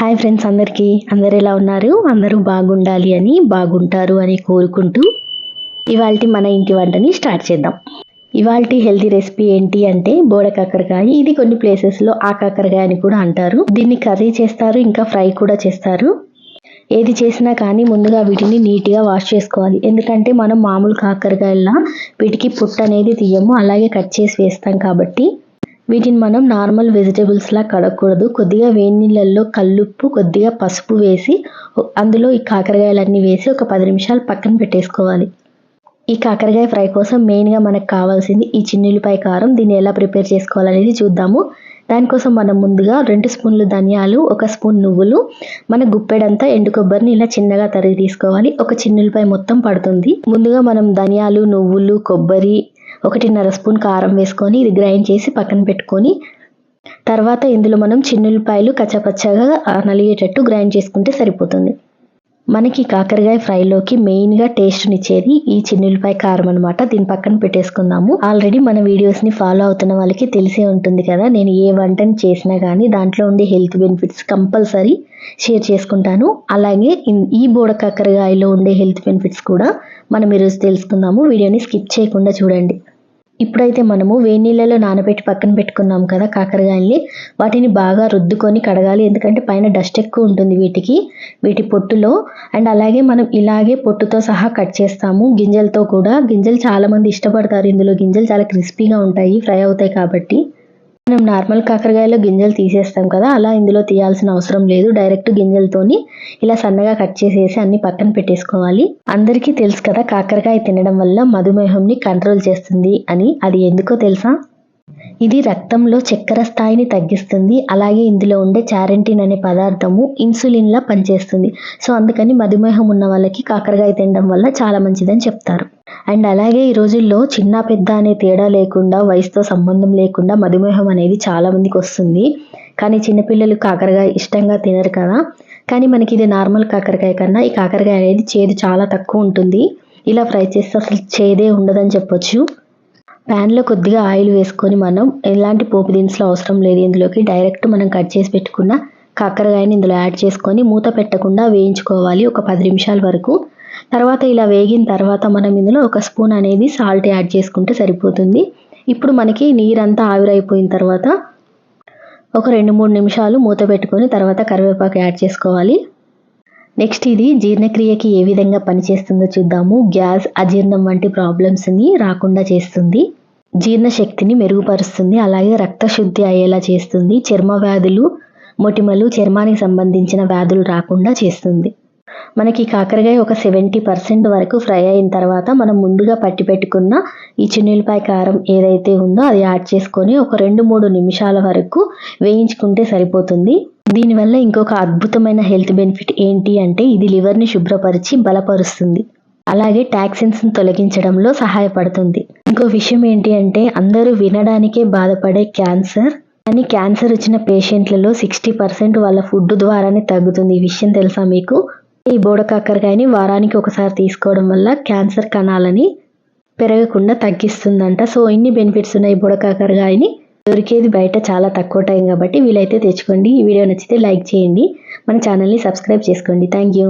Hi friends అందరికీ. అందరు ఎలా ఉన్నారు? అందరూ బాగుండాలి అని బాగుంటారు అని కోరుకుంటూ ఇవాళ మన ఇంటి వంటని స్టార్ట్ చేద్దాం. ఇవాళ హెల్తీ రెసిపీ ఏంటి అంటే బోడ కాకరకాయ. ఇది కొన్ని ప్లేసెస్లో ఆ కాకరకాయ అని కూడా అంటారు. దీన్ని కర్రీ చేస్తారు ఇంకా ఫ్రై కూడా చేస్తారు. ఏది చేసినా కానీ ముందుగా వీటిని నీట్గా వాష్ చేసుకోవాలి. ఎందుకంటే మనం మామూలు కాకరకాయల వీటికి పుట్టు అనేది తీయము అలాగే కట్ చేసి వేస్తాం కాబట్టి వీటిని మనం నార్మల్ వెజిటేబుల్స్ లా కడగకూడదు. కొద్దిగా వేడి నీళ్ళల్లో కల్లుప్పు కొద్దిగా పసుపు వేసి అందులో ఈ కాకరకాయలన్నీ వేసి ఒక పది నిమిషాలు పక్కన పెట్టేసుకోవాలి. ఈ కాకరకాయ ఫ్రై కోసం మెయిన్గా మనకు కావాల్సింది ఈ చిన్నులపై కారం. దీన్ని ఎలా ప్రిపేర్ చేసుకోవాలనేది చూద్దాము. దానికోసం మనం ముందుగా రెండు స్పూన్లు ధనియాలు ఒక స్పూన్ నువ్వులు. మన గుప్పెడంతా ఎండు కొబ్బరిని ఇలా చిన్నగా తరిగి తీసుకోవాలి. ఒక చిన్నులపై మొత్తం పడుతుంది. ముందుగా మనం ధనియాలు నువ్వులు కొబ్బరి ఒకటిన్నర స్పూన్ కారం వేసుకొని ఇది గ్రైండ్ చేసి పక్కన పెట్టుకొని తర్వాత ఇందులో మనం చిన్నులపాయలు కచ్చపచ్చగా నలిగేటట్టు గ్రైండ్ చేసుకుంటే సరిపోతుంది. మనకి కాకరకాయ ఫ్రైలోకి మెయిన్గా టేస్ట్నిచ్చేది ఈ చిన్నులపాయ కారం అనమాట దీని పక్కన పెట్టేసుకుందాము. ఆల్రెడీ మన వీడియోస్ని ఫాలో అవుతున్న వాళ్ళకి తెలిసే ఉంటుంది కదా నేను ఏ వంటని చేసినా కానీ దాంట్లో ఉండే హెల్త్ బెనిఫిట్స్ కంపల్సరీ షేర్ చేసుకుంటాను. అలాగే ఈ బోడ కాకరకాయలో ఉండే హెల్త్ బెనిఫిట్స్ కూడా మనం ఈరోజు తెలుసుకుందాము. వీడియోని స్కిప్ చేయకుండా చూడండి. ఇప్పుడైతే మనము వేడి నీళ్ళలో నానబెట్టి పక్కన పెట్టుకున్నాం కదా కాకరకాయల్ని. వాటిని బాగా రుద్దుకొని కడగాలి. ఎందుకంటే పైన డస్ట్ ఎక్కువ ఉంటుంది వీటికి వీటి పొట్టులో. అండ్ అలాగే మనం ఇలాగే పొట్టుతో సహా కట్ చేస్తాము. గింజలతో కూడా. గింజలు చాలామంది ఇష్టపడతారు. ఇందులో గింజలు చాలా క్రిస్పీగా ఉంటాయి ఫ్రై అవుతాయి కాబట్టి. మనం నార్మల్ కాకరకాయలో గింజలు తీసేస్తాం కదా అలా ఇందులో తీయాల్సిన అవసరం లేదు. డైరెక్ట్ గింజలతోని ఇలా సన్నగా కట్ చేసేసి అన్ని పక్కన పెట్టేసుకోవాలి. అందరికీ తెలుసు కదా కాకరకాయ తినడం వల్ల మధుమేహంని కంట్రోల్ చేస్తుంది అని. అది ఎందుకో తెలుసా? ఇది రక్తంలో చక్కెర స్థాయిని తగ్గిస్తుంది. అలాగే ఇందులో ఉండే చారెంటిన్ అనే పదార్థము ఇన్సులిన్లా పనిచేస్తుంది. సో అందుకని మధుమేహం ఉన్న వాళ్ళకి కాకరకాయ తినడం వల్ల చాలా మంచిదని చెప్తారు. అండ్ అలాగే ఈ రోజుల్లో చిన్న పెద్ద అనే తేడా లేకుండా వయసుతో సంబంధం లేకుండా మధుమేహం అనేది చాలా మందికి వస్తుంది. కానీ చిన్నపిల్లలు కాకరకాయ ఇష్టంగా తినరు కదా. కానీ మనకి ఇది నార్మల్ కాకరకాయ కన్నా ఈ కాకరకాయ అనేది చేదు చాలా తక్కువ ఉంటుంది. ఇలా ఫ్రై చేస్తే అసలు చేదే ఉండదని చెప్పొచ్చు. ప్యాన్లో కొద్దిగా ఆయిల్ వేసుకొని మనం ఎలాంటి పోపు దినుసులు అవసరం లేదు. ఇందులోకి డైరెక్ట్ మనం కట్ చేసి పెట్టుకున్న కాకరకాయని ఇందులో యాడ్ చేసుకొని మూత పెట్టకుండా వేయించుకోవాలి ఒక పది నిమిషాల వరకు. తర్వాత ఇలా వేగిన తర్వాత మనం ఇందులో ఒక స్పూన్ అనేది సాల్ట్ యాడ్ చేసుకుంటే సరిపోతుంది. ఇప్పుడు మనకి నీరంతా ఆవిరైపోయిన తర్వాత ఒక రెండు మూడు నిమిషాలు మూత పెట్టుకొని తర్వాత కరివేపాకు యాడ్ చేసుకోవాలి. నెక్స్ట్ ఇది జీర్ణక్రియకి ఏ విధంగా పనిచేస్తుందో చూద్దాము. గ్యాస్ అజీర్ణం వంటి ప్రాబ్లమ్స్ని రాకుండా చేస్తుంది. జీర్ణశక్తిని మెరుగుపరుస్తుంది. అలాగే రక్తశుద్ధి అయ్యేలా చేస్తుంది. చర్మ వ్యాధులు మొటిమలు చర్మానికి సంబంధించిన వ్యాధులు రాకుండా చేస్తుంది. మనకి కాకరకాయ ఒక సెవెంటీ పర్సెంట్ వరకు ఫ్రై అయిన తర్వాత మనం ముందుగా పట్టి పెట్టుకున్న ఈ చిన్నులపాయ కారం ఏదైతే ఉందో అది యాడ్ చేసుకొని ఒక రెండు మూడు నిమిషాల వరకు వేయించుకుంటే సరిపోతుంది. దీనివల్ల ఇంకొక అద్భుతమైన హెల్త్ బెనిఫిట్ ఏంటి అంటే ఇది లివర్ని శుభ్రపరిచి బలపరుస్తుంది. అలాగే టాక్సిన్స్ని తొలగించడంలో సహాయపడుతుంది. ఇంకో విషయం ఏంటి అంటే అందరూ వినడానికే బాధపడే క్యాన్సర్ కానీ క్యాన్సర్ వచ్చిన పేషెంట్లలో సిక్స్టీ పర్సెంట్ వాళ్ళ ఫుడ్ ద్వారానే తగ్గుతుంది. ఈ విషయం తెలుసా మీకు? ఈ బోడకాకరకాయని వారానికి ఒకసారి తీసుకోవడం వల్ల క్యాన్సర్ కణాలని పెరగకుండా తగ్గిస్తుందంట. సో ఇన్ని బెనిఫిట్స్ ఉన్నాయి బుడకాకరకాయని? దొరికేది బయట చాలా తక్కువ టైం కాబట్టి వీలైతే తెచ్చుకోండి. ఈ వీడియో నచ్చితే లైక్ చేయండి. మన ఛానల్ని సబ్స్క్రైబ్ చేసుకోండి. Thank you.